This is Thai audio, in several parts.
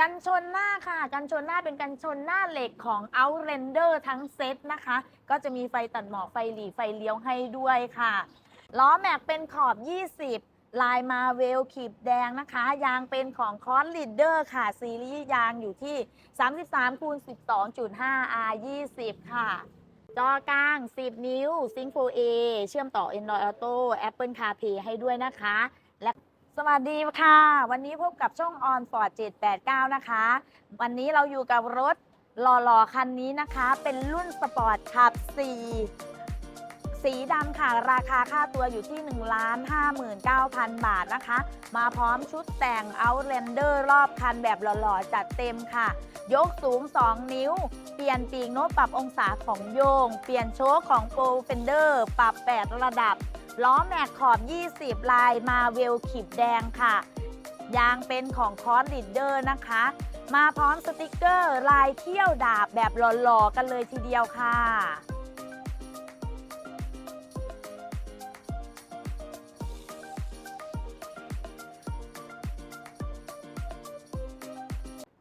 กันชนหน้าค่ะ กันชนหน้าเป็นกันชนหน้าเหล็กของ Outlander ทั้งเซตนะคะ ก็จะมีไฟตัดหมอกไฟหลีไฟเลี้ยวให้ด้วยค่ะ ล้อแม็กเป็นขอบ 20 ลายมาเวลขีบแดงนะคะ ยางเป็นของคอร์สลีดเดอร์ค่ะ ซีรีส์ยางอยู่ที่ 33คูณ12.5 R 20 ค่ะ จอกลาง 10 นิ้วซิง 4A เชื่อมต่อ Android Auto Apple CarPlay ให้ด้วยนะคะ และ สวัสดีค่ะ วันนี้พบกับช่อง On Ford 789 นะคะ วันนี้เราอยู่กับรถหล่อๆ คันนี้นะคะ เป็นรุ่นสปอร์ตขับ 4 สีดำค่ะ ราคาค่าตัวอยู่ที่ 1 5 9 0 0 0 บาทนะคะ มาพร้อมชุดแต่ง Outlander รอบคันแบบหล่อๆ จัดเต็มค่ะ ยกสูง 2 นิ้ว เปลี่ยนปีกโน้ตปรับองศาของโยง เปลี่ยนโชคของ Pro Fender ปรับ 8 ระดับ ล้อแม็กขอบ 20 ลายมาเวลขีบแดงค่ะ ยางเป็นของคอร์สลีดเดอร์นะคะ มาพร้อมสติกเกอร์ลายเที่ยวดาบแบบหล่อๆกันเลยทีเดียวค่ะ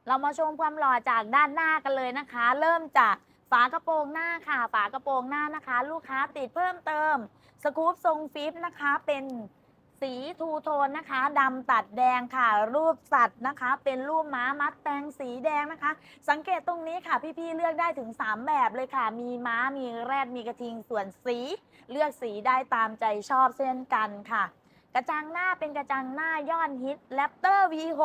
เรามาชมความหล่อจากด้านหน้ากันเลยนะคะ เริ่มจาก ฝากระโปรงหน้าค่ะ ฝากระโปรงหน้านะคะ ลูกค้าติดเพิ่มเติม สกู๊ปทรงฟิปนะคะ เป็นสีทูโทนนะคะดำตัดแดงค่ะ รูปสัตว์นะคะ เป็นรูปม้ามัดแตงสีแดงนะคะ สังเกตตรงนี้ค่ะ พี่ๆเลือกได้ถึง 3 แบบเลยค่ะ มีม้ามีแรดมีกระทิงส่วนสี เลือกสีได้ตามใจชอบเช่นกันค่ะ กระจังหน้าเป็นกระจังหน้ายอดฮิต Raptor V6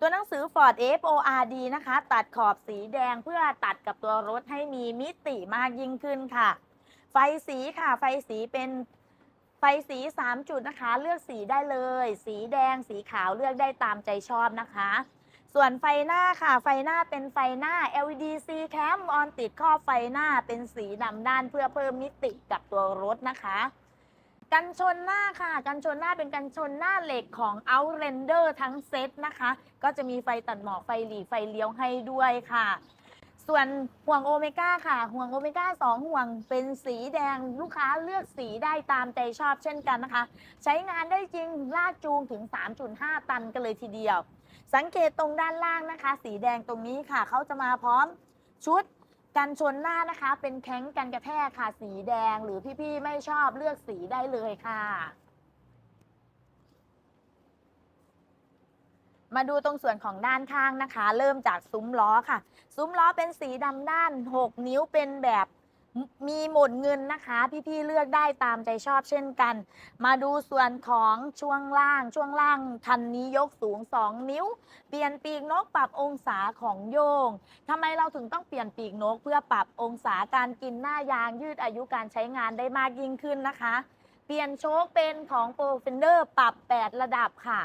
ตัวหนังสือ Ford FORD นะคะ ตัดขอบสีแดงเพื่อตัดกับตัวรถให้มีมิติมากยิ่งขึ้นค่ะ ไฟสีค่ะ ไฟสีเป็นไฟสี 3 จุดนะคะ เลือกสีได้เลย สีแดงสีขาวเลือกได้ตามใจชอบนะคะ ส่วนไฟหน้าค่ะ ไฟหน้าเป็นไฟหน้า LED C cam ออนติดข้อไฟหน้าเป็นสีดำด้านเพื่อเพิ่มมิติกับตัวรถนะคะ กันชนหน้าค่ะ กันชนหน้าเป็นกันชนหน้าเหล็กของ Outlander ทั้งเซตนะคะ ก็จะมีไฟตัดหมอกไฟหลีไฟเลี้ยวให้ด้วยค่ะ ส่วนห่วงโอเมก้าค่ะ ห่วงโอเมก้า2ห่วงเป็นสีแดงลูกค้าเลือกสีได้ตามใจชอบเช่นกันนะคะ ใช้งานได้จริงลากจูงถึง 3.5 ตันกันเลยทีเดียว สังเกตตรงด้านล่างนะคะ สีแดงตรงนี้ค่ะเขาจะมาพร้อมชุด กันชนหน้านะคะ เป็นแข้งกันกระแทกค่ะสีแดงหรือพี่ ๆ ไม่ชอบเลือกสีได้เลยค่ะ มาดูตรงส่วนของด้านข้างนะคะ เริ่มจากซุ้มล้อค่ะ ซุ้มล้อเป็นสีดำด้าน 6 นิ้วเป็นแบบ มีหมดเงินนะคะ พี่ๆเลือกได้ตามใจชอบเช่นกัน มาดูส่วนของช่วงล่าง ช่วงล่างคันนี้ยกสูง 2 นิ้ว เปลี่ยนปีกนกปรับองศาของโยงทำไมเราถึงต้องเปลี่ยนปีกนก เพื่อปรับองศาการกินหน้ายางยืดอายุการใช้งานได้มากยิ่งขึ้นนะคะ เปลี่ยนโชคเป็นของโปรเฟนเดอร์ปรับ 8 ระดับค่ะ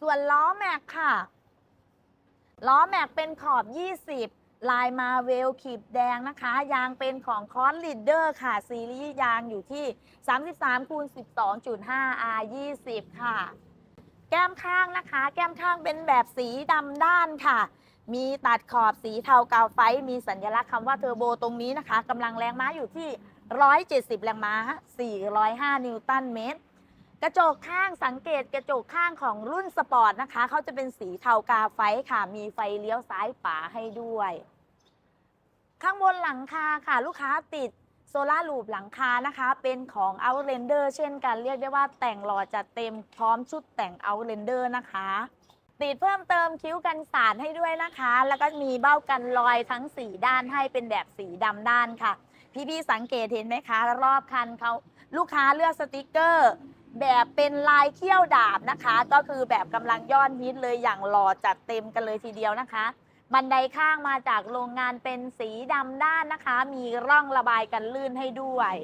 ส่วนล้อแม็กค่ะล้อแม็กเป็นขอบ 20 ลายมาเวลขีบแดงนะคะ ยางเป็นของคอร์สลีดเดอร์ค่ะ ซีรีส์ยางอยู่ที่ 33คูณ12.5 R 20ค่ะ แก้มข้างนะคะ แก้มข้างเป็นแบบสีดำด้านค่ะ มีตัดขอบสีเทากาวไฟ มีสัญลักษณ์คำว่าเทอร์โบตรงนี้นะคะกำลังแรงม้าอยู่ที่ 170 แรงม้า 405 นิวตันเมตร กระจกข้างสังเกตกระจกข้างของรุ่นสปอร์ตนะคะ เขาจะเป็นสีเทากาไฟท์ค่ะ มีไฟเลี้ยวซ้ายป่าให้ด้วย ข้างบนหลังคาค่ะ ลูกค้าติดโซลารูปหลังคานะคะ เป็นของ Outlander เช่นกันเรียกได้ว่าแต่งหล่อจัดเต็มพร้อมชุดแต่ง Outlander นะคะ ติดเพิ่มเติมคิ้วกันสาดให้ด้วยนะคะ แล้วก็มีเบ้ากันรอยทั้ง 4 ด้านให้เป็นแบบสีดำด้านค่ะ พี่ๆสังเกตเห็นไหมคะ รอบคันเขาลูกค้าเลือกสติกเกอร์ แบบเป็นลายเขี้ยวดาบนะคะ ก็คือแบบกำลังยอดฮิตเลยอย่างหล่อจัดเต็มกันเลยทีเดียวนะคะ บันไดข้างมาจากโรงงานเป็นสีดำด้านนะคะ มีร่องระบายกันลื่นให้ด้วย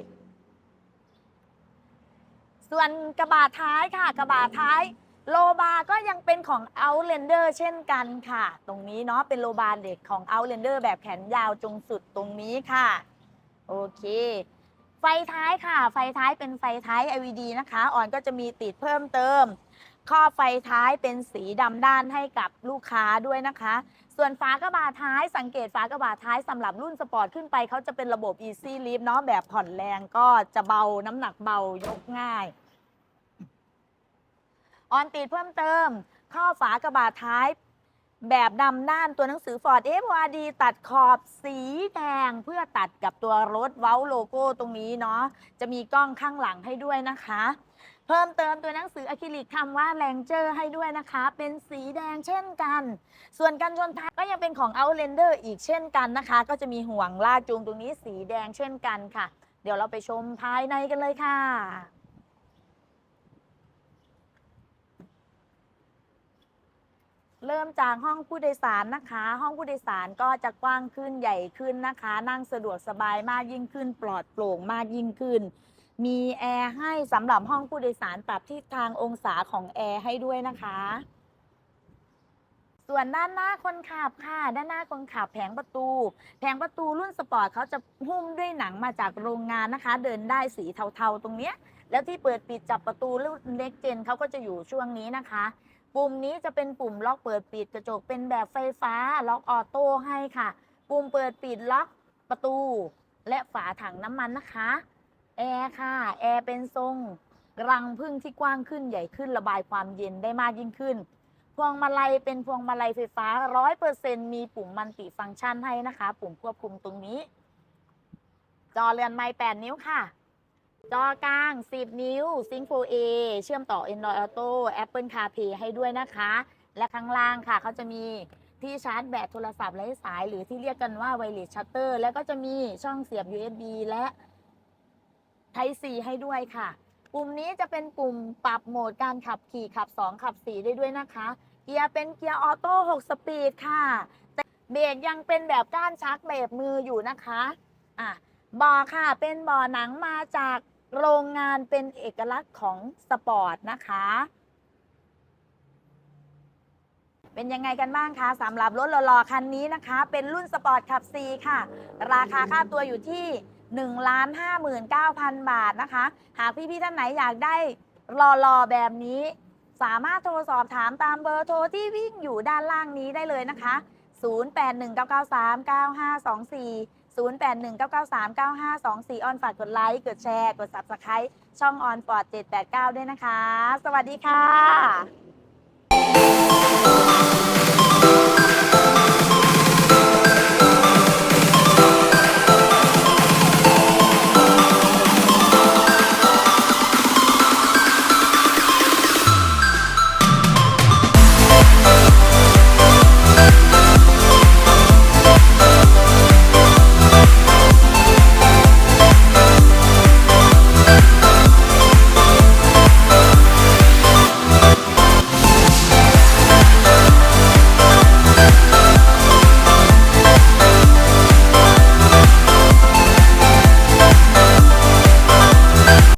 ส่วนกระบะท้ายค่ะ กระบะท้ายโลบาก็ยังเป็นของ Outlander เช่นกันค่ะ ตรงนี้เนาะเป็นโลบาเด็กของ Outlander แบบแขนยาวจงสุดตรงนี้ค่ะ โอเค ไฟท้ายค่ะ ไฟท้ายเป็นไฟท้าย LED นะคะ อ่อนก็จะมีติดเพิ่มเติม ข้อไฟท้ายเป็นสีดำด้านให้กับลูกค้าด้วยนะคะ ส่วนฝากระบะท้ายสังเกตฝากระบะท้ายสำหรับรุ่นสปอร์ตขึ้นไปเขาจะเป็นระบบ Easy Lift เนาะแบบผ่อนแรงก็จะเบาน้ำหนักเบายกง่ายออนติดเพิ่มเติมครอฝากระบะท้าย แบบดำด้านตัวหนังสือ Ford f o r d ตัดขอบสีแดงเพื่อตัดกับตัวรถเว้าโลโก้ตรงนี้เนาะจะมีกล้องข้างหลังให้ด้วยนะคะ เพิ่มเติมตัวหนังสืออะคริลิกคำว่าแรงเจอร์ให้ด้วยนะคะ เป็นสีแดงเช่นกัน ส่วนกันชนท้ายก็ยังเป็นของ Outlander อีกเช่นกันนะคะ ก็จะมีห่วงลากจูงตรงนี้สีแดงเช่นกันค่ะ เดี๋ยวเราไปชมภายในกันเลยค่ะ เริ่มจากห้องผู้โดยสารนะคะ ห้องผู้โดยสารก็จะกว้างขึ้นใหญ่ขึ้นนะคะ นั่งสะดวกสบายมากยิ่งขึ้น ปลอดโปร่งมากยิ่งขึ้น มีแอร์ให้สำหรับห้องผู้โดยสารปรับทิศทางองศาของแอร์ให้ด้วยนะคะ ส่วนด้านหน้าคนขับค่ะ ด้านหน้าคนขับแผงประตู แผงประตูรุ่นสปอร์ตเขาจะหุ้มด้วยหนังมาจากโรงงานนะคะ เดินได้สีเทาๆตรงเนี้ยแล้วที่เปิดปิดจับประตูรุ่นเล็กเจนเขาก็จะอยู่ช่วงนี้นะคะ ปุ่มนี้จะเป็นปุ่มล็อกเปิดปิดกระจกเป็นแบบไฟฟ้า ล็อกออโต้ให้ค่ะ ปุ่มเปิดปิดล็อกประตู และฝาถังน้ำมันนะคะแอร์ค่ะแอร์เป็นทรงรังพึ่งที่กว้างขึ้นใหญ่ขึ้นระบายความเย็นได้มากยิ่งขึ้น พวงมาลัยเป็นพวงมาลัยไฟฟ้า100%มีปุ่มมันติฟังก์ชันให้นะคะ ปุ่มควบคุมตรงนี้ จอเรือนไม้8นิ้วค่ะ จอกลาง 10 นิ้วซิง 4A เชื่อมต่อ Android Auto Apple CarPlay ให้ด้วยนะคะ และข้างล่างค่ะเขาจะมีที่ชาร์จแบตโทรศัพท์ไร้สาย หรือที่เรียกกันว่า Wireless Shutter แล้วก็จะมีช่องเสียบ USB และ Type C ให้ด้วยค่ะ ปุ่มนี้จะเป็นปุ่มปรับโหมดการขับขี่ขับ 2 ขับ 4 ได้ด้วยนะคะ เกียร์เป็นเกียร์ออโต้6สปีดค่ะเบรกยังเป็นแบบก้านชักเบรกมืออยู่นะคะอะบาะค่ะเป็นบาะหนังมาจาก โรงงานเป็นเอกลักษณ์ของสปอร์ตนะคะ เป็นยังไงกันบ้างคะสำหรับรถหล่อๆคันนี้นะคะ เป็นรุ่นสปอร์ตขับ C ค่ะ ราคาค่าตัวอยู่ที่ 1 5 9 0 0 0 บาทนะคะ หากพี่ๆท่านไหนอยากได้หล่อๆแบบนี้ สามารถโทรสอบถามตามเบอร์โทรที่วิ่งอยู่ด้านล่างนี้ได้เลยนะคะ 0819939524 0819939524 ออนฝากกดไลค์ กดแชร์ กด Subscribe ช่องออนปอด789 ด้วยนะคะ สวัสดีค่ะ